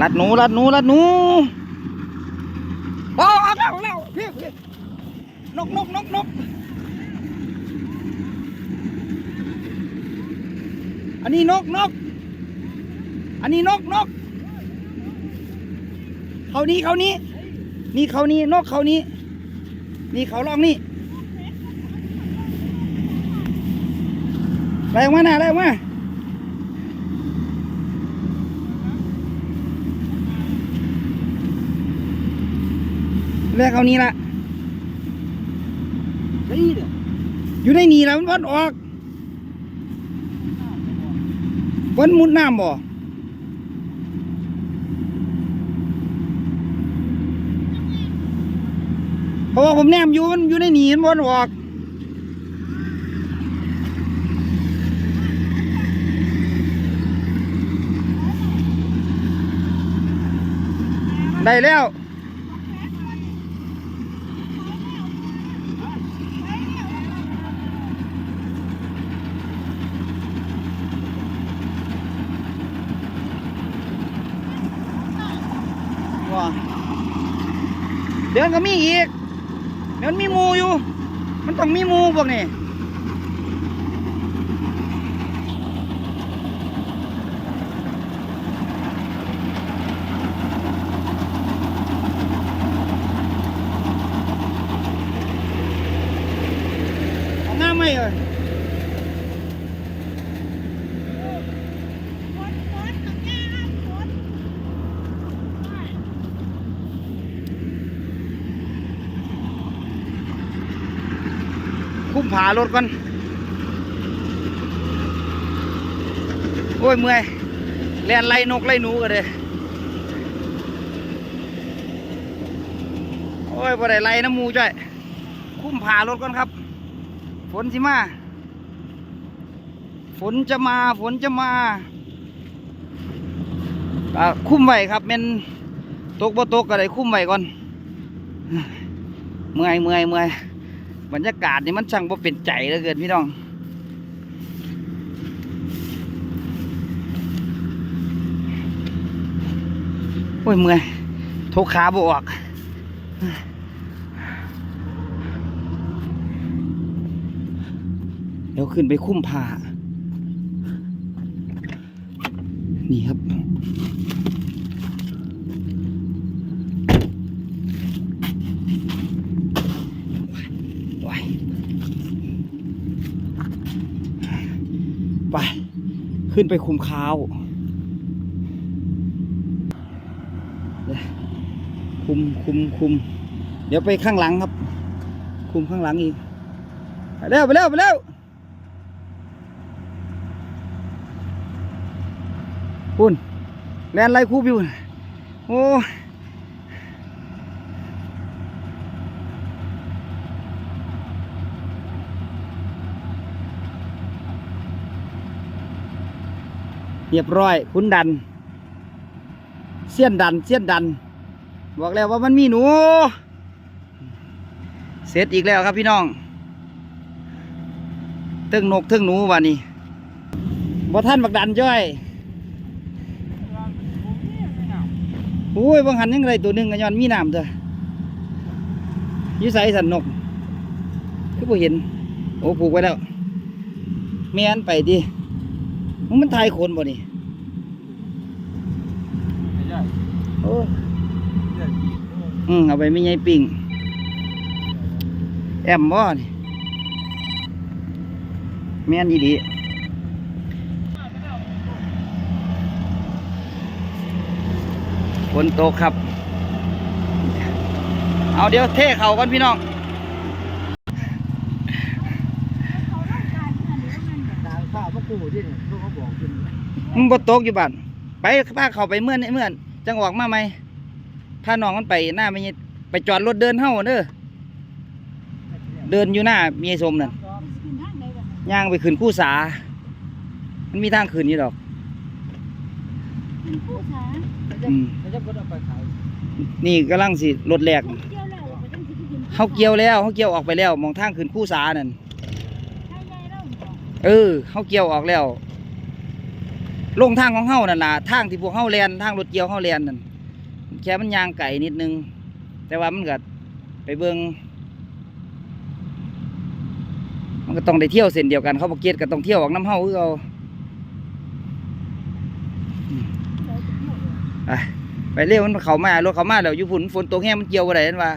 ลัดหนูลัดหนูลัดหนูโอ้เอาแล้วเอาแล้วพี่พี่นกนกนกนกอันนี้นกนกอันนี้นกนกเขานี้เขานี้นี่เขานี้นกเขานี้นี่เขาลองนี่อะไรออกมาหน่ะอะไรออกมา แรกเอานี้ละนี่เด้ออยู่ในนี่แล้วมันวันออกวันมุดน้ำบ่เพราะว่าผมแนมอยู่มันอยู่ในนี่มันวันออกได้แล้ว ว้า เดินก็มีอีกเดินมีมูอยู่ มันต้องมีมูพวกนี้เอาง่ามไหมเอ่ย คุ้มผารถก่อน โอ้ยเมื่อยแล่นไล่นกไล่หนูกันเลยโอ้ยบ่ได้ไล่น้ำมูจ้อย คุ้มผารถก่อนครับ ฝนสิมา ฝนจะมาฝนจะมาอ่าคุ้มไว้ครับเป็นตกบ่ตกก็ได้คุ้มไว้ก่อน เมื่อยเมื่อยเมื่อย บรรยากาศนี่มันช่างบ่เป็นใจเหลือเกินพี่น้อง โอ้ยเมื่อยโทกขาบออกเดี๋ยวขึ้นไปคุ้มผ้านี่ครับ ไปไป ขึ้นไปคุมข้าวคุมคุมคุม เดี๋ยวไปข้างหลังครับ คุมข้างหลังอีก ไปเร็วไปเร็วไปเร็วคุณแลนไล่คูบอยู่น่ะโอ้ เรียบร้อยคุณดัน เสี้ยนดัน เสี้ยนดัน บอกแล้วว่ามันมีหนู เสร็จอีกแล้วครับพี่น้องเทึงนกเทึงหนูวันนี้บ่ท่านบักดันจ้อยโอ้ยบางหันยังไรตัวหนึ่งกันย้อนมีน้ำเถอะยิ่ใส่สันนกคือบ่เห็น โอ้ผูกไว้แล้วแม่นไปดิ มันมันทายคนบ่นี่ไม่ใช่โอ้เด้ออืมเอาไปไม่ใหญ่ปิ่งแอมบ่นี่แม่นอีดีฝนตกครับ เอาเดี๋ยวเทเขาก่อนพี่น้อง ดาวข้าวมา กู้ที่นี่เขาบอกขึ้นมึงบ่ตกอยู่บ้านไปพาเขาไปเมื่อนเมื่อนจังออกมาไหมพาน้องมันไปหน้าไม่ใช่ไปจอดรถเดินเฮ้าเด้อเดินอยู่หน้าเมียสมนั่นย่างไปขึ้นคู่สา มันมีทางขึ้นอยู่ดอกอืมเขาจะก็เอาไปขายนี่กำลังสิรถแหลกเขาเกี่ยวแล้วเขาเกี่ยวออกไปแล้วมองทางขึ้นคู่สานั่น เออเขาเกี่ยวออกแล้วลงทางของเฮานั่นล่ะทางที่พวกเฮาแลนทางรถเกี่ยวเฮาแลนนั่นแค่มันยางไก่นิดนึง แต่ว่ามันก็ไปเบิงมันก็ต้องได้เที่ยวเส้นเดียวกันเขาบอกเกียรก็ต้องเที่ยวออกน้ำเฮาคือเอาไปเร็วมันเขามารถเขามาแล้วอยู่ฝุ่นฝนตกแห้งมันเกี่ยวอะไรนั่นว่า